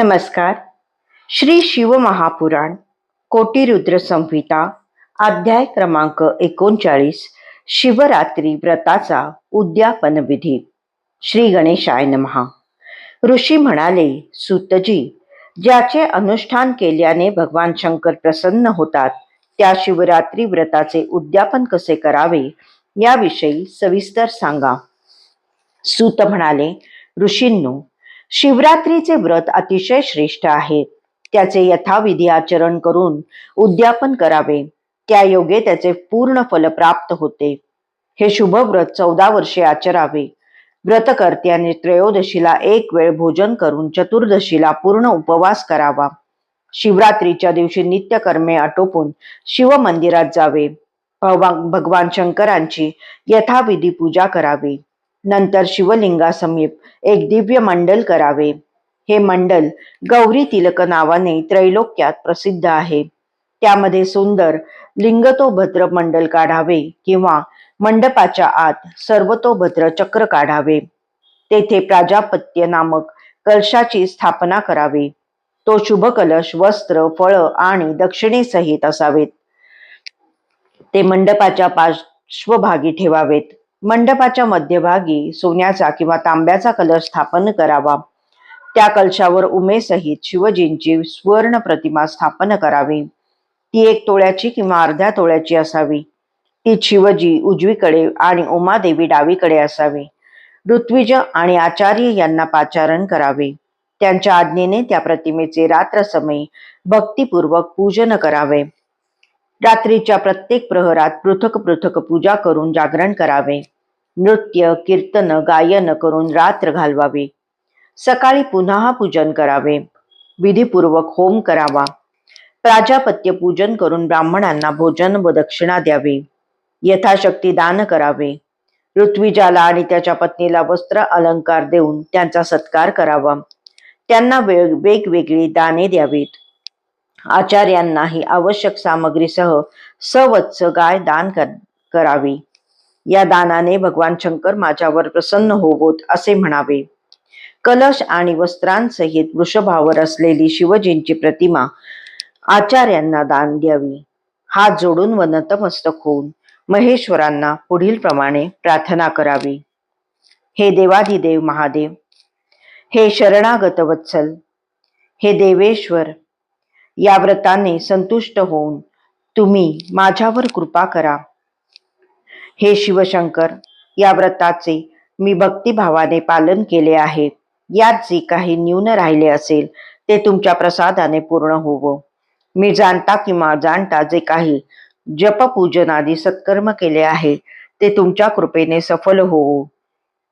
नमस्कार. श्री शिवमहापुराण कोटीरुद्र संहिता अध्याय क्रमांक एकोणचाळीस शिवरात्री व्रताचा उद्यापन विधी. श्री गणेशाय नमहा ऋषी म्हणाले सुतजी ज्याचे अनुष्ठान केल्याने भगवान शंकर प्रसन्न होतात त्या शिवरात्री व्रताचे उद्यापन कसे करावे याविषयी सविस्तर सांगा. सूत म्हणाले ऋषींनो शिवरात्रीचे व्रत अतिशय श्रेष्ठ आहे. त्याचे यथाविधी आचरण करून उद्यापन करावे. त्या योगे त्याचे पूर्ण फल प्राप्त होते. हे शुभ व्रत चौदा वर्षे आचरावे. व्रतकर्त्याने त्रयोदशीला एक वेळ भोजन करून चतुर्दशीला पूर्ण उपवास करावा. शिवरात्रीच्या दिवशी नित्यकर्मे आटोपून शिव मंदिरात जावे भगवान शंकरांची यथाविधी पूजा करावी. नंतर शिवलिंगासमीप एक दिव्य मंडल करावे. हे मंडल गौरी तिलक नावाने त्रैलोक्यात प्रसिद्ध आहे. त्यामध्ये सुंदर लिंगतोभद्र मंडल काढावे किंवा मंडपाच्या आत सर्वतोभद्र चक्र काढावे. तेथे प्राजापत्य नामक कलशाची स्थापना करावी. तो शुभ कलश वस्त्र फळ आणि दक्षिणेसहित असावेत. ते मंडपाच्या पार्श्वभागी ठेवावेत. मंडपाच्या मध्यभागी सोन्याचा किंवा तांब्याचा कलश स्थापन करावा. त्या कलशावर उमेसहित शिवजींची सुवर्ण प्रतिमा स्थापन करावी. ती एक तोळ्याची किंवा अर्ध्या तोळ्याची असावी. ती शिवजी उजवीकडे आणि उमादेवी डावीकडे असावी. ऋत्विज आणि आचार्य यांना पाचारण करावे. त्यांच्या आज्ञेने त्या प्रतिमेचे रात्रसमयी भक्तिपूर्वक पूजन करावे. रात्रीच्या प्रत्येक प्रहरात पृथक पृथक पूजा करून जागरण करावे. नृत्य कीर्तन गायन करून रात्र घालवावी. सकाळी पुन्हा पूजन करावे. विधीपूर्वक होम करावा. प्राजापत्य पूजन करून ब्राह्मणांना भोजन व दक्षिणा द्यावी. यथाशक्ती दान करावे. ऋत्विजाला आणि त्याच्या पत्नीला वस्त्र अलंकार देऊन त्यांचा सत्कार करावा. त्यांना वेग वेगवेगळी दाने द्यावीत. आचार्यांनाही आवश्यक सामग्रीसह सवत्स गाय दान कर- करावी. या दानाने भगवान शंकर माझ्यावर प्रसन्न होवोत असे म्हणावे. कलश आणि वस्त्रांसहित वृषभावर असलेली शिवजींची प्रतिमा आचार्यांना दान द्यावी. हात जोडून व नतमस्तक होऊन महेश्वरांना पुढील प्रमाणे प्रार्थना करावी. हे देवाधिदेव महादेव हे शरणागत वत्सल हे देवेश्वर या व्रताने संतुष्ट होऊन तुम्ही माझ्यावर कृपा करा. हे शिवशंकर या व्रताचे मी भक्तिभावाने पालन केले आहे. यात जे काही न्यून राहिले असेल ते तुमच्या प्रसादाने पूर्ण होवो. मी जाणता किंवा जाणता जे काही जप पूजन आदी सत्कर्म केले आहे ते तुमच्या कृपेने सफल होवो.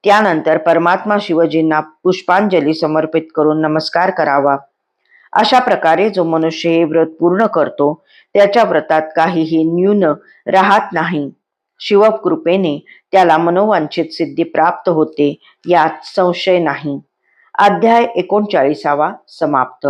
त्यानंतर परमात्मा शिवजींना पुष्पांजली समर्पित करून नमस्कार करावा. अशा प्रकारे जो मनुष्य हे व्रत पूर्ण करतो त्याच्या व्रतात काहीही न्यून राहत नाही. शिवकृपेने त्याला मनोवांछित सिद्धी प्राप्त होते यात संशय नाही. अध्याय एकोणचाळीसावा समाप्त.